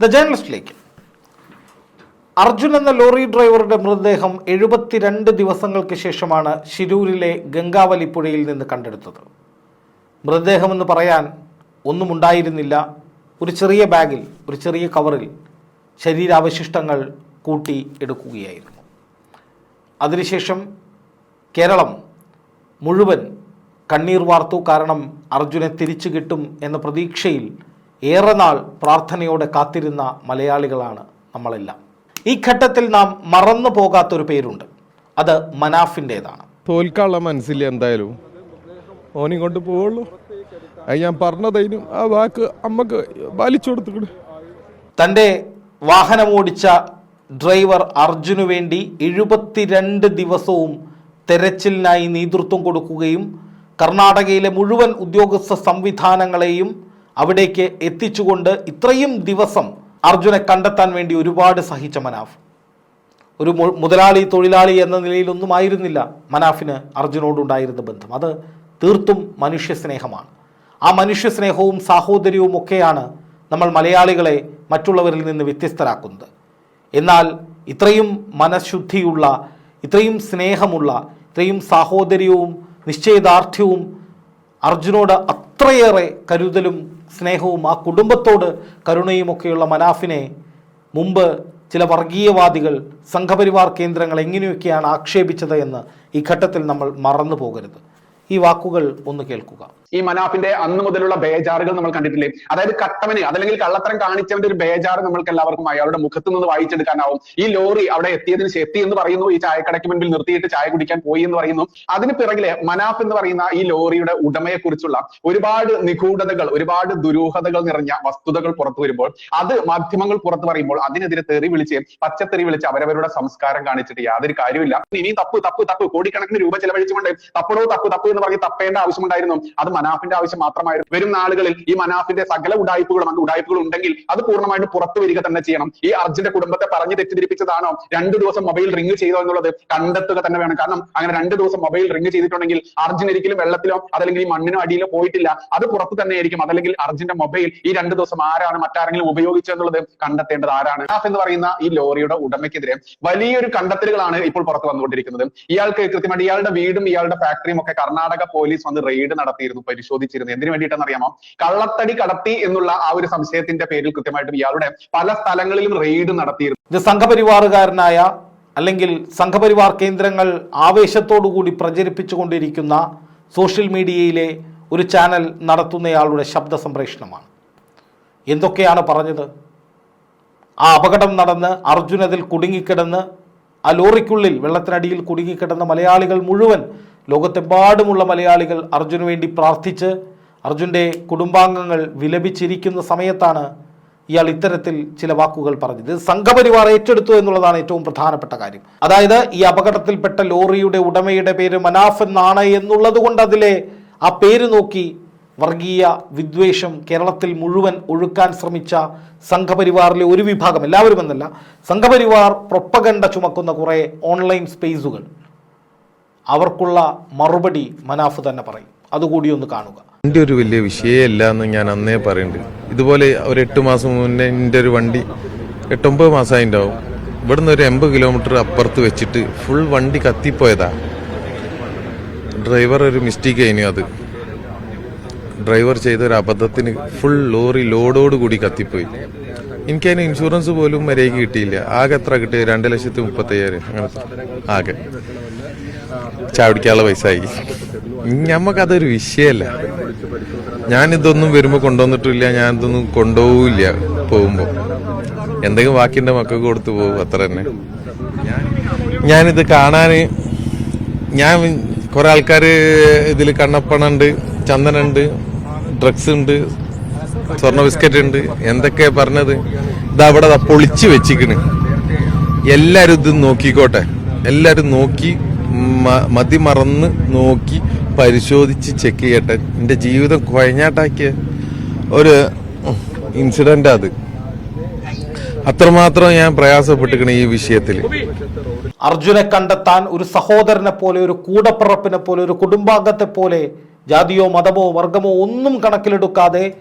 The ജേർണലിസ്റ്റിലേക്ക്. Arjun എന്ന lorry ഡ്രൈവറുടെ മൃതദേഹം എഴുപത്തിരണ്ട് ദിവസങ്ങൾക്ക് ശേഷമാണ് ശിരൂരിലെ ഗംഗാവലി പുഴയിൽ നിന്ന് കണ്ടെടുത്തത്. മൃതദേഹമെന്ന് പറയാൻ ഒന്നും ഉണ്ടായിരുന്നില്ല. ഒരു ചെറിയ ബാഗിൽ ഒരു ചെറിയ കവറിൽ ശരീരാവശിഷ്ടങ്ങൾ കൂട്ടി എടുക്കുകയായിരുന്നു. അതിനുശേഷം കേരളം മുഴുവൻ കണ്ണീർ വാർത്തു കാരണം അർജുനെ തിരിച്ചു കിട്ടും എന്ന പ്രതീക്ഷയിൽ ഏറെ നാൾ പ്രാർത്ഥനയോടെ കാത്തിരുന്ന മലയാളികളാണ് നമ്മളെല്ലാം. ഈ ഘട്ടത്തിൽ നാം മറന്നു പോകാത്തൊരു പേരുണ്ട്. അത് മനാഫിന്റേതാണ്. തോൽക്കാനുള്ള മനസ്സില്ല എന്തായാലും. ഓനി കൊണ്ട് പോവുള്ളൂ. അത് ഞാൻ പറഞ്ഞതൈനും ആ വാക്ക് അമ്മയ്ക്ക് വലിച്ചു കൊടുത്തു തന്റെ വാഹനമോടിച്ച ഡ്രൈവർ അർജുനു വേണ്ടി എഴുപത്തിരണ്ട് ദിവസവും തെരച്ചിലിനായി നേതൃത്വം കൊടുക്കുകയും കർണാടകയിലെ മുഴുവൻ ഉദ്യോഗസ്ഥ സംവിധാനങ്ങളെയും അവിടേക്ക് എത്തിച്ചുകൊണ്ട് ഇത്രയും ദിവസം അർജുനെ കണ്ടെത്താൻ വേണ്ടി ഒരുപാട് സഹിച്ച മനാഫ്. ഒരു മുതലാളി തൊഴിലാളി എന്ന നിലയിലൊന്നും ആയിരുന്നില്ല മനാഫിന് അർജുനോടുണ്ടായിരുന്ന ബന്ധം. അത് തീർത്തും മനുഷ്യസ്നേഹമാണ്. ആ മനുഷ്യസ്നേഹവും സാഹോദര്യവും ഒക്കെയാണ് നമ്മൾ മലയാളികളെ മറ്റുള്ളവരിൽ നിന്ന് വ്യത്യസ്തരാക്കുന്നത്. എന്നാൽ ഇത്രയും മനഃശുദ്ധിയുള്ള ഇത്രയും സ്നേഹമുള്ള ഇത്രയും സാഹോദര്യവും നിശ്ചയദാർഢ്യവും അർജുനോട് അത്രയേറെ കരുതലും സ്നേഹവും ആ കുടുംബത്തോട് കരുണയുമൊക്കെയുള്ള മനാഫിനെ മുമ്പ് ചില വർഗീയവാദികൾ സംഘപരിവാർ കേന്ദ്രങ്ങൾ എങ്ങനെയൊക്കെയാണ് ആക്ഷേപിച്ചത് എന്ന് ഈ ഘട്ടത്തിൽ നമ്മൾ മറന്നു പോകരുത് ഈ വാക്കുകൾ ഒന്ന് കേൾക്കുക. ഈ മനാഫിന്റെ അന്ന് മുതലുള്ള ബേജാറുകൾ നമ്മൾ കണ്ടിട്ടില്ലേ? അതായത് കട്ടവന് അതല്ലെങ്കിൽ കള്ളത്തരം കാണിച്ചവന്റെ ഒരു ബേജാറ് നമ്മൾക്ക് എല്ലാവർക്കും അയാളുടെ മുഖത്ത് നിന്ന് വായിച്ചെടുക്കാനാവും. ഈ ലോറി അവിടെ എത്തിയതിന് എത്തി എന്ന് പറയുന്നു ഈ ചായക്കടയ്ക്ക് മുൻപിൽ നിർത്തിയിട്ട് ചായ കുടിക്കാൻ പോയി എന്ന് പറയുന്നു. അതിന് പിറകിലെ മനാഫ് എന്ന് പറയുന്ന ഈ ലോറിയുടെ ഉടമയെ കുറിച്ചുള്ള ഒരുപാട് നിഗൂഢതകൾ ഒരുപാട് ദുരൂഹതകൾ നിറഞ്ഞ വസ്തുതകൾ പുറത്തു വരുമ്പോൾ അത് മാധ്യമങ്ങൾ പുറത്തു പറയുമ്പോൾ അതിനെതിരെ തെറി വിളിച്ച് പച്ചത്തെറി വിളിച്ച് അവരവരുടെ സംസ്കാരം കാണിച്ചിട്ട് യാതൊരു കാര്യമില്ല ഇനി തപ്പ് തപ്പ് തപ്പ് കോടിക്കണക്കിന് രൂപ ചെലവഴിച്ചുകൊണ്ട് തപ്പടോ തപ്പ് തപ്പ് എന്ന് പറഞ്ഞ് തപ്പേണ്ട ആവശ്യമുണ്ടായിരുന്നു. അത് മനാഫിന്റെ ആവശ്യം മാത്രമായിരുന്നു. വരും നാളുകളിൽ ഈ മനാഫിന്റെ സകല ഉടായ്പകളും അന്ന് ഉടായ്പകൾ ഉണ്ടെങ്കിൽ അത് പൂർണമായിട്ട് പുറത്തു വരിക തന്നെ ചെയ്യണം. ഈ അർജുന്റെ കുടുംബത്തെ പറഞ്ഞ് തെറ്റിദ്ധരിപ്പിച്ചതാണോ? രണ്ടു ദിവസം മൊബൈൽ റിംഗ് ചെയ്തോ എന്നുള്ളത് കണ്ടെത്തുക തന്നെ വേണം. കാരണം അങ്ങനെ രണ്ടു ദിവസം മൊബൈൽ റിംഗ് ചെയ്തിട്ടുണ്ടെങ്കിൽ അർജുൻ ഒരിക്കലും വെള്ളത്തിലോ അതല്ലെങ്കിൽ ഈ മണ്ണിനോ അടിയിലോ പോയിട്ടില്ല. അത് പുറത്ത് തന്നെ ആയിരിക്കും. അതല്ലെങ്കിൽ അർജുന്റെ മൊബൈൽ ഈ രണ്ടു ദിവസം ആരാണ് മറ്റാരെങ്കിലും ഉപയോഗിച്ചത് എന്നുള്ളത് കണ്ടെത്തേണ്ടത് ആരാണ്? മനാഫ് എന്ന് പറയുന്ന ഈ ലോറിയുടെ ഉടമയ്ക്കെതിരെ വലിയൊരു കണ്ടെത്തലുകളാണ് ഇപ്പോൾ പുറത്തു വന്നുകൊണ്ടിരിക്കുന്നത്. ഇയാൾക്ക് കൃത്യമായിട്ട് ഇയാളുടെ വീടും ഇയാളുടെ ഫാക്ടറിയും ഒക്കെ കർണാടക പോലീസ് വന്ന് റെയ്ഡ് നടത്തിയിരുന്നു പരിശോധിച്ചിരുന്നു. എന്തിനു വേണ്ടിയിട്ടെന്ന് അറിയാമോ കള്ളത്തടി കടത്തി എന്നുള്ള ആ ഒരു സംശയത്തിന്റെ പേരിൽ കൃത്യമായിട്ടും ഇയാളുടെ പല സ്ഥലങ്ങളിലും റെയ്ഡ് നടത്തിയിരുന്നു. ഇത് സംഘപരിവാറുകാരനായ അല്ലെങ്കിൽ സംഘപരിവാർ കേന്ദ്രങ്ങൾ ആവേശത്തോടുകൂടി പ്രചരിപ്പിച്ചുകൊണ്ടിരിക്കുന്ന സോഷ്യൽ മീഡിയയിലെ ഒരു ചാനൽ നടത്തുന്നയാളുടെ ശബ്ദ സംപ്രേഷണമാണ്. എന്തൊക്കെയാണ് പറഞ്ഞത്? ആ അപകടം നടന്ന് അർജുനതിൽ കുടുങ്ങിക്കിടന്ന് ആ ലോറിക്കുള്ളിൽ വെള്ളത്തിനടിയിൽ കുടുങ്ങിക്കിടന്ന മലയാളികൾ മുഴുവൻ ലോകത്തെമ്പാടുമുള്ള മലയാളികൾ അർജുന് വേണ്ടി പ്രാർത്ഥിച്ച് അർജുന്റെ കുടുംബാംഗങ്ങൾ വിലപിച്ചിരിക്കുന്ന സമയത്താണ് ഇയാൾ ഇത്തരത്തിൽ ചില വാക്കുകൾ പറഞ്ഞത്. സംഘപരിവാർ ഏറ്റെടുത്തു എന്നുള്ളതാണ് ഏറ്റവും പ്രധാനപ്പെട്ട കാര്യം. അതായത് ഈ അപകടത്തിൽപ്പെട്ട ലോറിയുടെ ഉടമയുടെ പേര് മനാഫ് എന്നാണ് എന്നുള്ളതുകൊണ്ട് അതിലെ ആ പേര് നോക്കി വർഗീയ വിദ്വേഷം കേരളത്തിൽ മുഴുവൻ ഒഴുക്കാൻ ശ്രമിച്ച സംഘപരിവാറിലെ ഒരു വിഭാഗം എല്ലാവരും എന്നല്ല സംഘപരിവാർ പ്രൊപ്പഗണ്ട ചുമക്കുന്ന കുറേ ഓൺലൈൻ സ്പേസുകൾ. അവർക്കുള്ള മറുപടി മനാഫ് തന്നെ പറയും. അതുകൂടി ഒന്ന് കാണുക. എന്റെ ഒരു വലിയ വിഷയമല്ല എന്ന് ഞാൻ അന്നേ പറയുന്നുണ്ട് ഇതുപോലെ ഒരു എട്ട് മാസം മുന്നേ എന്റെ ഒരു വണ്ടി എട്ടൊമ്പത് മാസമായി ഉണ്ടാവും. ഇവിടുന്ന് ഒരു എൺപത് കിലോമീറ്റർ അപ്പുറത്ത് വെച്ചിട്ട് ഫുൾ വണ്ടി കത്തിപ്പോയതാ. ഡ്രൈവർ ഒരു മിസ്റ്റേക്ക് ആയിരുന്നു അത്. ഡ്രൈവർ ചെയ്ത ഒരു അബദ്ധത്തിന് ഫുൾ ലോറി ലോഡോട് കൂടി കത്തിപ്പോയി. എനിക്കതിന് ഇൻഷുറൻസ് പോലും മര്യാദയ്ക്ക് കിട്ടിയില്ല. ആകെ എത്ര കിട്ടിയത്? രണ്ട് ലക്ഷത്തി മുപ്പത്തയ്യായിരം. അങ്ങനെ ആകെ. ചാവടിക്കാനുള്ള പൈസ ആയി ഞമ്മക്കതൊരു വിഷയമല്ല ഞാനിതൊന്നും വരുമ്പോൾ കൊണ്ടുവന്നിട്ടില്ല ഞാനിതൊന്നും കൊണ്ടുപോകില്ല പോകുമ്പോൾ എന്തെങ്കിലും ബാക്കിന്റെ മക്കൾക്ക് കൊടുത്തു പോകും അത്ര തന്നെ. ഞാനിത് കാണാൻ ഞാൻ കുറെ ആൾക്കാർ ഇതിൽ കണ്ണപ്പണുണ്ട് ചന്ദനുണ്ട് ഡ്രഗ്സ് ഉണ്ട് സ്വർണ ബിസ്ക്കറ്റ് ഉണ്ട് എന്തൊക്കെ പറഞ്ഞത്. ഇത് അവിടെ പൊളിച്ചു വെച്ചിക്കണ്. എല്ലാരും ഇത് നോക്കിക്കോട്ടെ. എല്ലാരും നോക്കി മതി മറന്ന് നോക്കി പരിശോധിച്ച് ചെക്ക് ചെയ്യട്ടെ. എന്റെ ജീവിതം കുഴഞ്ഞാട്ടാക്കിയ. ഒരു ഇൻസിഡന്റ് അത്. അത്രമാത്രം ഞാൻ പ്രയാസപ്പെട്ടിരിക്കണം ഈ വിഷയത്തിൽ അർജുനെ കണ്ടെത്താൻ ഒരു സഹോദരനെ പോലെ ഒരു കൂടപ്പിറപ്പിനെ പോലെ ഒരു കുടുംബാംഗത്തെ പോലെ ജാതിയോ മതമോ വർഗമോ ഒന്നും കണക്കിലെടുക്കാതെ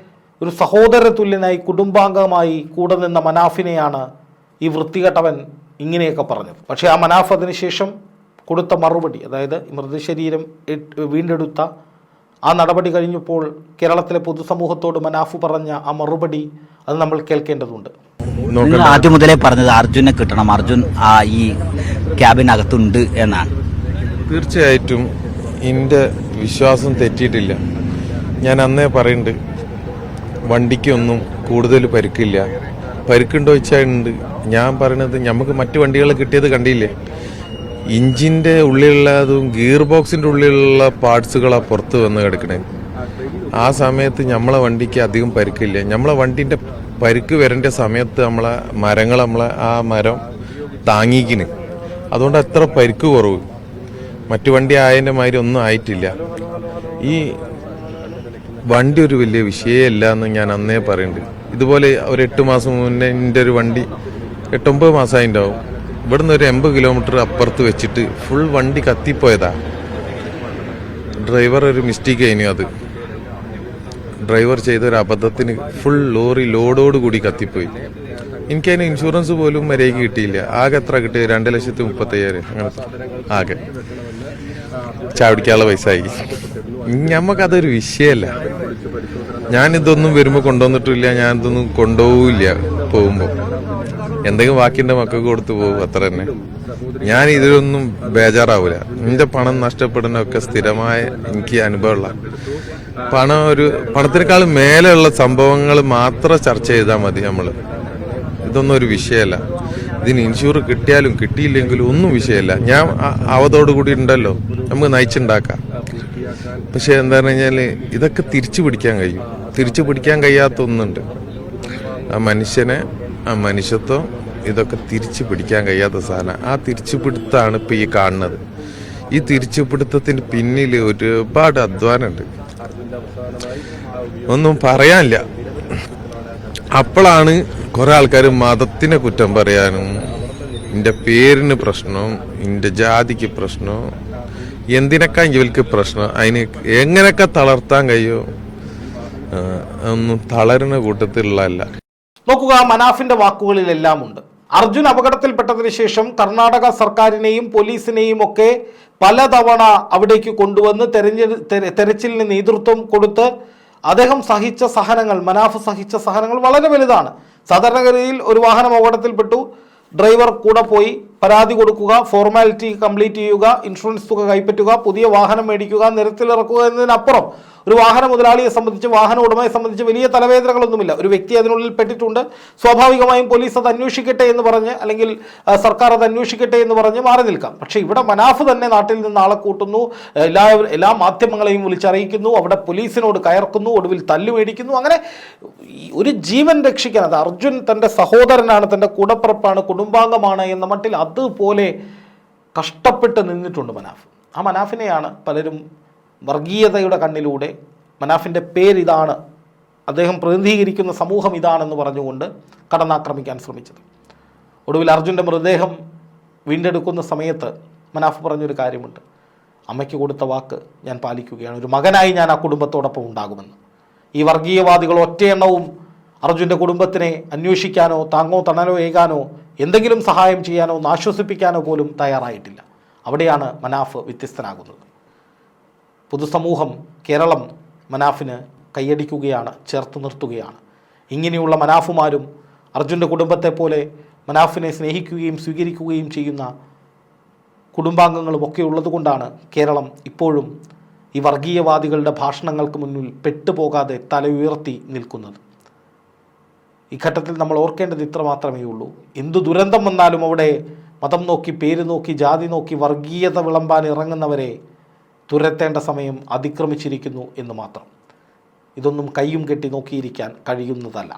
ഒരു സഹോദര തുല്യനായി കുടുംബാംഗമായി കൂടെ നിന്ന മനാഫിനെയാണ് ഈ വൃത്തികെട്ടവൻ ഇങ്ങനെയൊക്കെ പറഞ്ഞത്. പക്ഷേ ആ മനാഫ് അതിനുശേഷം കൊടുത്ത മറുപടി അതായത് മൃതശരീരം വീണ്ടെടുത്ത ആ നടപടി കഴിഞ്ഞപ്പോൾ കേരളത്തിലെ പൊതുസമൂഹത്തോട് മനാഫ് പറഞ്ഞ ആ മറുപടി അത് നമ്മൾ കേൾക്കേണ്ടതുണ്ട്. നിങ്ങൾ ആദ്യം മുതലേ പറഞ്ഞത് അർജുനെ കിട്ടണം അർജുൻ ആ ഈ ക്യാബിനകത്തുണ്ട് എന്നാണ്. തീർച്ചയായിട്ടും എന്റെ വിശ്വാസം തെറ്റിയിട്ടില്ല. ഞാൻ അന്നേ പറയുന്നുണ്ട് വണ്ടിക്കൊന്നും കൂടുതൽ പരുക്കില്ല. പരുക്കുണ്ടോ വെച്ചാൽ ഉണ്ട്. ഞാൻ പറയുന്നത് നമുക്ക് മറ്റു വണ്ടികൾ കിട്ടിയത് കണ്ടില്ലേ? ഇഞ്ചിന്റെ ഉള്ളിലുള്ളതും ഗിയർ ബോക്സിന്റെ ഉള്ളിലുള്ള പാർട്സുകളാണ് പുറത്ത് വന്ന് കിടക്കണേ. ആ സമയത്ത് നമ്മളെ വണ്ടിക്ക് അധികം പരിക്കില്ല. നമ്മളെ വണ്ടിന്റെ പരിക്ക് വരേണ്ട സമയത്ത് നമ്മളെ മരങ്ങൾ നമ്മളെ ആ മരം താങ്ങിക്കിന്. അതുകൊണ്ട് അത്ര പരിക്ക് കുറവ്. മറ്റു വണ്ടി ആയതിന്റെ മാതിരി ഒന്നും ആയിട്ടില്ല. ഈ വണ്ടി ഒരു വലിയ വിഷയമല്ല എന്ന് ഞാൻ അന്നേ പറയുന്നുണ്ട് ഇതുപോലെ ഒരു എട്ട് മാസം മുന്നേ എന്റെ ഒരു വണ്ടി എട്ടൊമ്പത് മാസമായി ഉണ്ടാവും ഇവിടുന്ന് ഒരു എൺപത് കിലോമീറ്റർ അപ്പുറത്ത് വെച്ചിട്ട് ഫുൾ വണ്ടി കത്തിപ്പോയതാ. ഡ്രൈവർ ഒരു മിസ്റ്റേക്ക് ആയിനു അത്. ഡ്രൈവർ ചെയ്ത ഒരു അബദ്ധത്തിന് ഫുൾ ലോറി ലോഡോട് കൂടി കത്തിപ്പോയി. എനിക്കതിന് ഇൻഷുറൻസ് പോലും മര്യാദയ്ക്ക് കിട്ടിയില്ല. ആകെ എത്ര കിട്ടിയ രണ്ട് ലക്ഷത്തി മുപ്പത്തയ്യായിരം. അങ്ങനത്തെ. ആകെ. ചാവടിക്കാനുള്ള പൈസ ആയി ഞമ്മക്കതൊരു വിഷയമല്ല ഞാനിതൊന്നും വരുമ്പോൾ കൊണ്ടുവന്നിട്ടില്ല. ഞാനിതൊന്നും കൊണ്ടുപോവില്ല പോകുമ്പോൾ എന്തെങ്കിലും വാക്കിന്റെ മക്കൾക്ക് കൊടുത്തു പോകും അത്ര തന്നെ. ഞാൻ ഇതിലൊന്നും ബേജാറാവൂല. എന്റെ പണം നഷ്ടപ്പെടുന്നൊക്കെ സ്ഥിരമായ എനിക്ക് അനുഭവമുള്ള പണം ഒരു പണത്തിനേക്കാൾ മേലെയുള്ള സംഭവങ്ങൾ മാത്രം ചർച്ച ചെയ്താൽ മതി നമ്മൾ ഇതൊന്നും ഒരു വിഷയമല്ല. ഇതിന് ഇൻഷുർ കിട്ടിയാലും കിട്ടിയില്ലെങ്കിലും ഒന്നും വിഷയമല്ല. ഞാൻ അവതോടുകൂടി അവതോടു കൂടി ഉണ്ടല്ലോ. നമുക്ക് നയിച്ചുണ്ടാക്കാം. പക്ഷെ എന്താ പറഞ്ഞു കഴിഞ്ഞാൽ ഇതൊക്കെ തിരിച്ചു പിടിക്കാൻ കഴിയും. തിരിച്ചു പിടിക്കാൻ കഴിയാത്ത ഒന്നുണ്ട്. ആ മനുഷ്യനെ മനുഷ്യത്വം ഇതൊക്കെ തിരിച്ചു പിടിക്കാൻ കഴിയാത്ത സാധനം. ആ തിരിച്ചുപിടുത്താണ് ഇപ്പം ഈ കാണുന്നത്. ഈ തിരിച്ചുപിടുത്തത്തിന് പിന്നിൽ ഒരുപാട് അധ്വാനമുണ്ട്. ഒന്നും പറയാനില്ല. അപ്പോഴാണ് കുറെ ആൾക്കാർ മതത്തിനെ കുറ്റം പറയാനും എന്റെ പേരിന് പ്രശ്നവും എന്റെ ജാതിക്ക് പ്രശ്നം എന്തിനൊക്കെ ഇവർക്ക് പ്രശ്നം അതിന് എങ്ങനെയൊക്കെ തളർത്താൻ കഴിയോ ആ, ഒന്നും തളരുന്ന കൂട്ടത്തിലുള്ളതല്ല. നോക്കുക മനാഫിന്റെ വാക്കുകളിലെല്ലാം ഉണ്ട് അർജുൻ അപകടത്തിൽപ്പെട്ടതിന് ശേഷം കർണാടക സർക്കാരിനെയും പോലീസിനെയും ഒക്കെ പലതവണ അവിടേക്ക് കൊണ്ടുവന്ന് തെരഞ്ഞെ തെരച്ചിലിന് നേതൃത്വം കൊടുത്ത് അദ്ദേഹം സഹിച്ച സഹനങ്ങൾ മനാഫ് സഹിച്ച സഹനങ്ങൾ വളരെ വലുതാണ്. സാധാരണഗതിയിൽ ഒരു വാഹനം അപകടത്തിൽപ്പെട്ടു ഡ്രൈവർ കൂടെ പോയി പരാതി കൊടുക്കുക ഫോർമാലിറ്റി കംപ്ലീറ്റ് ചെയ്യുക ഇൻഷുറൻസ് തുക കൈപ്പറ്റുക പുതിയ വാഹനം മേടിക്കുക നിരത്തിലിറക്കുക എന്നതിനപ്പുറം ഒരു വാഹന മുതലാളിയെ സംബന്ധിച്ച് വാഹന ഉടമയെ സംബന്ധിച്ച് വലിയ തലവേദനകളൊന്നുമില്ല. ഒരു വ്യക്തി അതിനുള്ളിൽ പെട്ടിട്ടുണ്ട്. സ്വാഭാവികമായും പോലീസ് അത് അന്വേഷിക്കട്ടെ എന്ന് പറഞ്ഞ് അല്ലെങ്കിൽ സർക്കാർ അത് അന്വേഷിക്കട്ടെ എന്ന് പറഞ്ഞ് മാറി നിൽക്കാം. പക്ഷേ ഇവിടെ മനാഫ് തന്നെ നാട്ടിൽ നിന്ന് ആളെ കൂട്ടുന്നു. എല്ലാ എല്ലാ മാധ്യമങ്ങളെയും വിളിച്ചറിയിക്കുന്നു. അവിടെ പോലീസിനോട് കയർക്കുന്നു. ഒടുവിൽ തല്ലു മേടിക്കുന്നു. അങ്ങനെ ഒരു ജീവൻ രക്ഷിക്കാൻ അത് അർജുൻ തന്റെ സഹോദരനാണ് തന്റെ കൂടപ്പുറപ്പാണ് കുടുംബാംഗമാണ് എന്ന മട്ടിൽ അതുപോലെ കഷ്ടപ്പെട്ട് നിന്നിട്ടുണ്ട് മനാഫ്. ആ മനാഫിനെയാണ് പലരും വർഗീയതയുടെ കണ്ണിലൂടെ മനാഫിന്റെ പേരിതാണ് അദ്ദേഹം പ്രതിനിധീകരിക്കുന്ന സമൂഹം ഇതാണെന്ന് പറഞ്ഞുകൊണ്ട് കടന്നാക്രമിക്കാൻ ശ്രമിച്ചത്. ഒടുവിൽ അർജുന്റെ മൃതദേഹം വീണ്ടെടുക്കുന്ന സമയത്ത് മനാഫ് പറഞ്ഞൊരു കാര്യമുണ്ട്. അമ്മയ്ക്ക് കൊടുത്ത വാക്ക് ഞാൻ പാലിക്കുകയാണ്. ഒരു മകനായി ഞാൻ ആ കുടുംബത്തോടൊപ്പം ഉണ്ടാകുമെന്ന്. ഈ വർഗീയവാദികൾ ഒറ്റയെണ്ണവും അർജുന്റെ കുടുംബത്തിനെ അന്വേഷിക്കാനോ താങ്ങോ തണലോ ഏകാനോ എന്തെങ്കിലും സഹായം ചെയ്യാനോ ഒന്ന് ആശ്വസിപ്പിക്കാനോ പോലും തയ്യാറായിട്ടില്ല. അവിടെയാണ് മനാഫ് വ്യത്യസ്തനാകുന്നത്. പൊതുസമൂഹം കേരളം മനാഫിന് കൈയടിക്കുകയാണ് ചേർത്ത് നിർത്തുകയാണ്. ഇങ്ങനെയുള്ള മനാഫുമാരും അർജുന്റെ കുടുംബത്തെ പോലെ മനാഫിനെ സ്നേഹിക്കുകയും സ്വീകരിക്കുകയും ചെയ്യുന്ന കുടുംബാംഗങ്ങളും ഒക്കെ ഉള്ളതുകൊണ്ടാണ് കേരളം ഇപ്പോഴും ഈ വർഗീയവാദികളുടെ ഭാഷണങ്ങൾക്ക് മുന്നിൽ പെട്ടുപോകാതെ തല ഉയർത്തി നിൽക്കുന്നത്. ഈ ഘട്ടത്തിൽ നമ്മൾ ഓർക്കേണ്ടത് ഇത്ര മാത്രമേ ഉള്ളൂ. എന്തു ദുരന്തം വന്നാലും അവിടെ മതം നോക്കി പേര് നോക്കി ജാതി നോക്കി വർഗീയത വിളമ്പാൻ ഇറങ്ങുന്നവരെ തുരത്തേണ്ട സമയം അതിക്രമിച്ചിരിക്കുന്നു എന്ന് മാത്രം. ഇതൊന്നും കയ്യും കെട്ടി നോക്കിയിരിക്കാൻ കഴിയുന്നതല്ല.